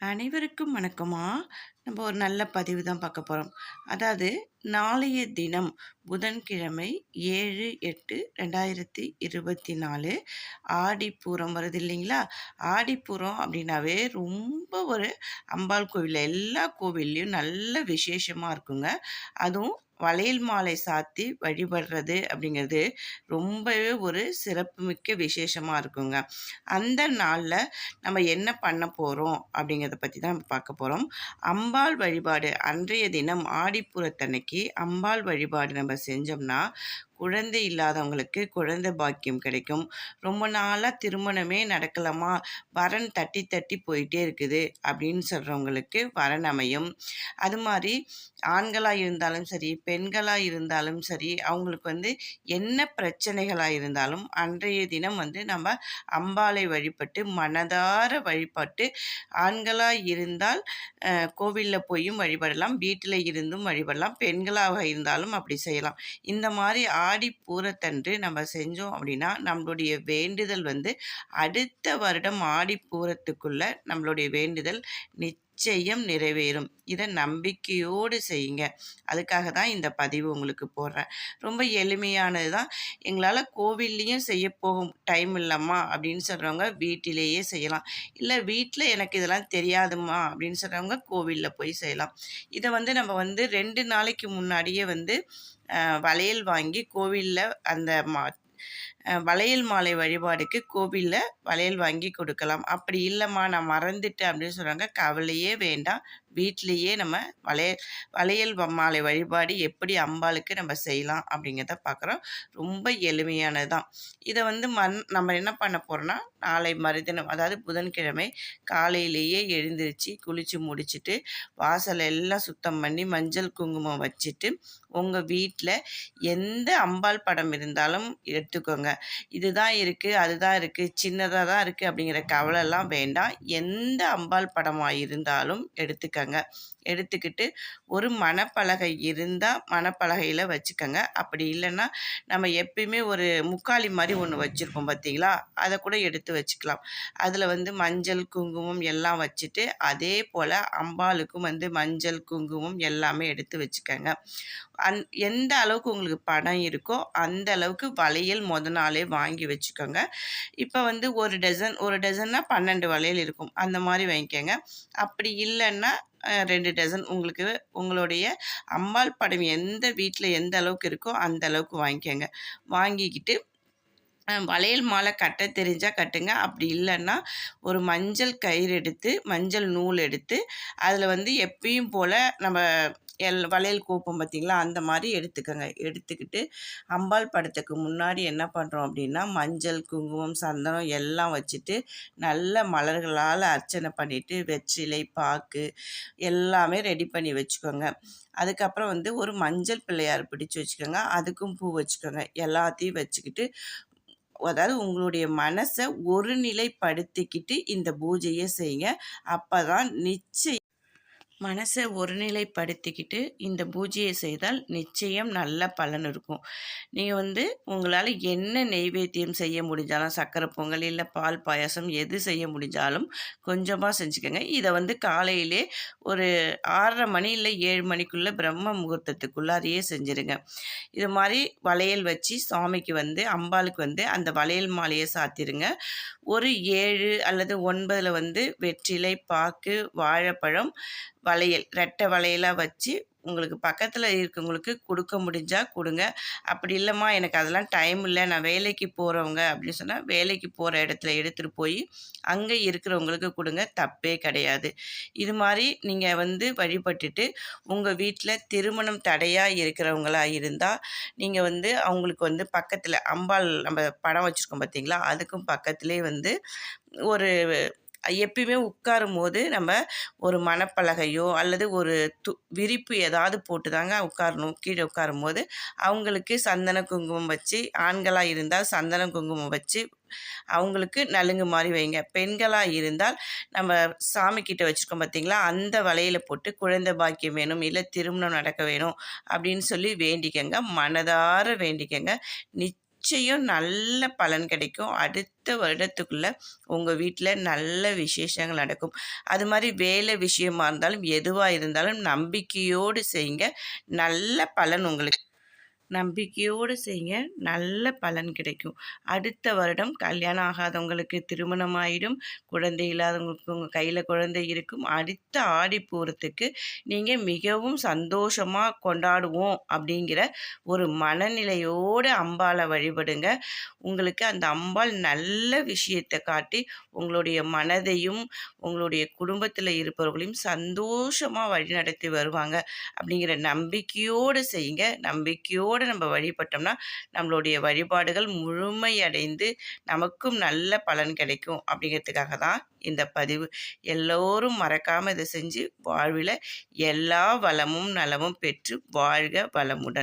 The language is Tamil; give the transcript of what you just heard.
அனைவருக்கும் வணக்கமாக நம்ம ஒரு நல்ல பதிவு தான் பார்க்க போகிறோம் அதாவது நாளைய தினம் புதன்கிழமை ஏழு எட்டு ரெண்டாயிரத்தி இருபத்தி நாலு ஆடிப்பூரம் வருது இல்லைங்களா? ஆடிப்பூரம் அப்படின்னாவே ரொம்ப ஒரு அம்பாள் கோவிலில் எல்லா கோவில்லையும் நல்ல விசேஷமாக இருக்குங்க. அதுவும் வளையல் மாலை சாத்தி வழிபடுறது அப்படிங்கிறது ரொம்பவே ஒரு சிறப்புமிக்க விசேஷமாக இருக்குங்க. அந்த நாளில் நம்ம என்ன பண்ண போகிறோம் அப்படிங்கிறத பற்றி தான் நம்ம பார்க்க போகிறோம் அம்பாள் வழிபாடு அன்றைய தினம் ஆடிப்புறத்தன்னைக்கு அம்பாள் வழிபாடு நம்ம செஞ்சோம்னா குழந்தை இல்லாதவங்களுக்கு குழந்தை பாக்கியம் கிடைக்கும். ரொம்ப நாளாக திருமணமே நடக்கலாமா வரன் தட்டி தட்டி போயிட்டே இருக்குது அப்படின்னு சொல்கிறவங்களுக்கு வரன் அமையும். அது மாதிரி ஆண்களாக இருந்தாலும் சரி பெண்களாக இருந்தாலும் சரி அவங்களுக்கு வந்து என்ன பிரச்சனைகளாக இருந்தாலும் அன்றைய தினம் வந்து நம்ம அம்பாளை வழிபட்டு மனதார வழிபட்டு ஆண்களாக இருந்தால் கோவிலில் போயும் வழிபடலாம் வீட்டில் இருந்தும் வழிபடலாம் பெண்களாக இருந்தாலும் அப்படி செய்யலாம். இந்த மாதிரி ஆடி பூரத்தன்று நம்ம செஞ்சோம் அப்படின்னா நம்மளுடைய வேண்டுதல் வந்து அடுத்த வருடம் ஆடி பூரத்துக்குள்ள நம்மளுடைய வேண்டுதல் நிச்சயம் நிறைவேறும். இதை நம்பிக்கையோடு செய்யுங்க. அதுக்காக தான் இந்த பதிவு உங்களுக்கு போடுறேன். ரொம்ப எளிமையானது தான். எங்களால் கோவில்லையும் செய்ய போகும் டைம் இல்லைம்மா அப்படின்னு சொல்கிறவங்க வீட்டிலேயே செய்யலாம். இல்லை வீட்டில் எனக்கு இதெல்லாம் தெரியாதுமா அப்படின்னு சொல்கிறவங்க கோவிலில் போய் செய்யலாம். இதை வந்து நம்ம வந்து ரெண்டு நாளைக்கு முன்னாடியே வந்து வளையல் வாங்கி கோவிலில் அந்த மா வளையல் மாலை வழிபாடுக்கு கோவிலில் வளையல் வாங்கி கொடுக்கலாம். அப்படி இல்லைம்மா நான் மறந்துட்டேன் அப்படின்னு சொல்கிறாங்க கவலையே வேண்டாம். வீட்லேயே நம்ம வளைய வளையல் மாலை வழிபாடு எப்படி அம்பாளுக்கு நம்ம செய்யலாம் அப்படிங்கிறத பார்க்குறோம் ரொம்ப எளிமையானது தான் இதை வந்து மண் நம்ம என்ன பண்ண போகிறோன்னா நாளை மறுதினம் அதாவது புதன்கிழமை காலையிலேயே எழுந்திருச்சு குளித்து முடிச்சுட்டு வாசலை எல்லாம் சுத்தம் பண்ணி மஞ்சள் குங்குமம் வச்சுட்டு உங்கள் வீட்டில் எந்த அம்பாள் படம் இருந்தாலும் எடுத்துக்கோங்க. இதுதான் இருக்குது அதுதான் இருக்குது சின்னதாக தான் இருக்குது அப்படிங்கிற கவலைலாம் வேண்டாம். எந்த அம்பாள் படமாக இருந்தாலும் வச்சுக்கோங்க. எடுத்துக்கிட்டு ஒரு மணப்பலகை இருந்தால் மணப்பலகையில் வச்சுக்கோங்க. அப்படி இல்லைன்னா நம்ம எப்பயுமே ஒரு முக்காலி மாதிரி ஒன்று வச்சுருப்போம் பார்த்தீங்களா அதை கூட எடுத்து வச்சுக்கலாம். அதில் வந்து மஞ்சள் குங்குமம் எல்லாம் வச்சுட்டு அதே போல் அம்பாளுக்கும் வந்து மஞ்சள் குங்குமம் எல்லாமே எடுத்து வச்சுக்கோங்க. அந் எந்த அளவுக்கு உங்களுக்கு பணம் இருக்கோ அந்த அளவுக்கு வளையல் முத நாளே வாங்கி வச்சுக்கோங்க. இப்போ வந்து ஒரு டசன் ஒரு டசன்னா பன்னெண்டு வளையல் இருக்கும். அந்த மாதிரி வாங்கிக்கோங்க. அப்படி இல்லைன்னா ரெண்டு டசன் உங்களுக்கு உங்களுடைய அம்மாள் படம் எந்த வீட்டில் எந்த அளவுக்கு இருக்கோ அந்த அளவுக்கு வாங்கிக்கோங்க. வாங்கிக்கிட்டு வளையல் மாலை கட்ட தெரிஞ்சால் கட்டுங்க. அப்படி இல்லைன்னா ஒரு மஞ்சள் கயிறு எடுத்து மஞ்சள் நூல் எடுத்து அதில் வந்து எப்பயும் போல் நம்ம எல் வளையல் கோப்பம் பார்த்திங்களா? அந்த மாதிரி எடுத்துக்கோங்க. எடுத்துக்கிட்டு அம்பாள் படத்துக்கு முன்னாடி என்ன பண்ணுறோம் அப்படின்னா மஞ்சள் குங்குமம் சந்தனம் எல்லாம் வச்சுட்டு நல்ல மலர்களால் அர்ச்சனை பண்ணிவிட்டு வெற்றிலை பாக்கு எல்லாமே ரெடி பண்ணி வச்சுக்கோங்க. அதுக்கப்புறம் வந்து ஒரு மஞ்சள் பிள்ளையார் பிடிச்சி வச்சுக்கோங்க. அதுக்கும் பூ வச்சுக்கோங்க. எல்லாத்தையும் வச்சுக்கிட்டு அதாவது உங்களுடைய மனசை ஒருநிலைப்படுத்திக்கிட்டு இந்த பூஜையை செய்யுங்க. அப்போ தான் நிச்சயம் மனசை ஒருநிலைப்படுத்திக்கிட்டு இந்த பூஜையை செய்தால் நிச்சயம் நல்ல பலன் இருக்கும். நீங்கள் வந்து உங்களால் என்ன நெய்வேத்தியம் செய்ய முடிஞ்சாலும் சக்கரை பொங்கல் இல்லை பால் பாயாசம் எது செய்ய முடிஞ்சாலும் கொஞ்சமாக செஞ்சுக்கோங்க. இதை வந்து காலையிலே ஒரு ஆறரை மணி இல்லை ஏழு மணிக்குள்ளே பிரம்ம முகூர்த்தத்துக்குள்ளாரையே செஞ்சுருங்க. இது மாதிரி வளையல் வச்சு சுவாமிக்கு வந்து அம்பாளுக்கு வந்து அந்த வளையல் மாலையை சாத்திருங்க. ஒரு ஏழு அல்லது ஒன்பதில் வந்து வெற்றிலை பாக்கு வாழைப்பழம் வளையல் ரெட்டை வளையலாக வச்சு உங்களுக்கு பக்கத்தில் இருக்கவங்களுக்கு கொடுக்க முடிஞ்சால் கொடுங்க. அப்படி இல்லைம்மா எனக்கு அதெல்லாம் டைம் இல்லை. நான் வேலைக்கு போகிறவங்க அப்படின்னு சொன்னால் வேலைக்கு போகிற இடத்துல எடுத்துகிட்டு போய் அங்கே இருக்கிறவங்களுக்கு கொடுங்க. தப்பே கிடையாது. இது மாதிரி நீங்கள் வந்து வழிபட்டுட்டு உங்கள் வீட்டில் திருமணம் தடையாக இருக்கிறவங்களா இருந்தால் நீங்கள் வந்து அவங்களுக்கு வந்து பக்கத்தில் அம்பாள் நம்ம படம் வச்சுருக்கோம் பார்த்தீங்களா அதுக்கும் பக்கத்துலேயே வந்து ஒரு எப்பயுமே உட்காரும் போது நம்ம ஒரு மணப்பலகையோ அல்லது ஒரு து விரிப்பு ஏதாவது போட்டு தாங்க உட்காரணும். கீழே உட்காரும் போது அவங்களுக்கு சந்தன குங்குமம் வச்சு ஆண்களாக இருந்தால் சந்தன குங்குமம் வச்சு அவங்களுக்கு நலுங்கு மாதிரி வைங்க. பெண்களாக இருந்தால் நம்ம சாமி கிட்ட வச்சுருக்கோம் பார்த்தீங்களா? அந்த வலையில் போட்டு குழந்தை பாக்கியம் வேணும் இல்லை திருமணம் நடக்க வேணும் அப்படின்னு சொல்லி வேண்டிக்கங்க. மனதார வேண்டிக்கங்க. நிச்சயம் நிச்சயம் நல்ல பலன் கிடைக்கும். அடுத்த வருடத்துக்குள்ளே உங்கள் வீட்டில் நல்ல விசேஷங்கள் நடக்கும். அது மாதிரி வேலை விஷயமா இருந்தாலும் எதுவாக இருந்தாலும் நம்பிக்கையோடு செய்யுங்க. நல்ல பலன் உங்களுக்கு நம்பிக்கையோடு செய்யுங்க நல்ல பலன் கிடைக்கும். அடுத்த வருடம் கல்யாணம் ஆகாதவங்களுக்கு திருமணம் ஆகிடும் குழந்தை இல்லாதவங்களுக்கு உங்கள் கையில் குழந்தை இருக்கும். அடுத்த ஆடி பூரத்துக்கு நீங்கள் மிகவும் சந்தோஷமாக கொண்டாடுவோம் அப்படிங்கிற ஒரு மனநிலையோடு அம்பாலை வழிபடுங்க. உங்களுக்கு அந்த அம்பாள் நல்ல விஷயத்தை காட்டி உங்களுடைய மனதையும் உங்களுடைய குடும்பத்தில் இருப்பவர்களையும் சந்தோஷமாக வழிநடத்தி வருவாங்க. அப்படிங்கிற நம்பிக்கையோடு செய்யுங்க. நம்பிக்கையோடு நம்பிக்கையோடு நம்ம வழிபட்டோம்னா நம்மளுடைய வழிபாடுகள் முழுமையடைந்து நமக்கும் நல்ல பலன் கிடைக்கும் அப்படிங்கிறதுக்காக தான் இந்த பதிவு. எல்லோரும் மறக்காமல் இதை செஞ்சு வாழ்வில் எல்லா வளமும் நலமும் பெற்று வாழ்க வளமுடன்.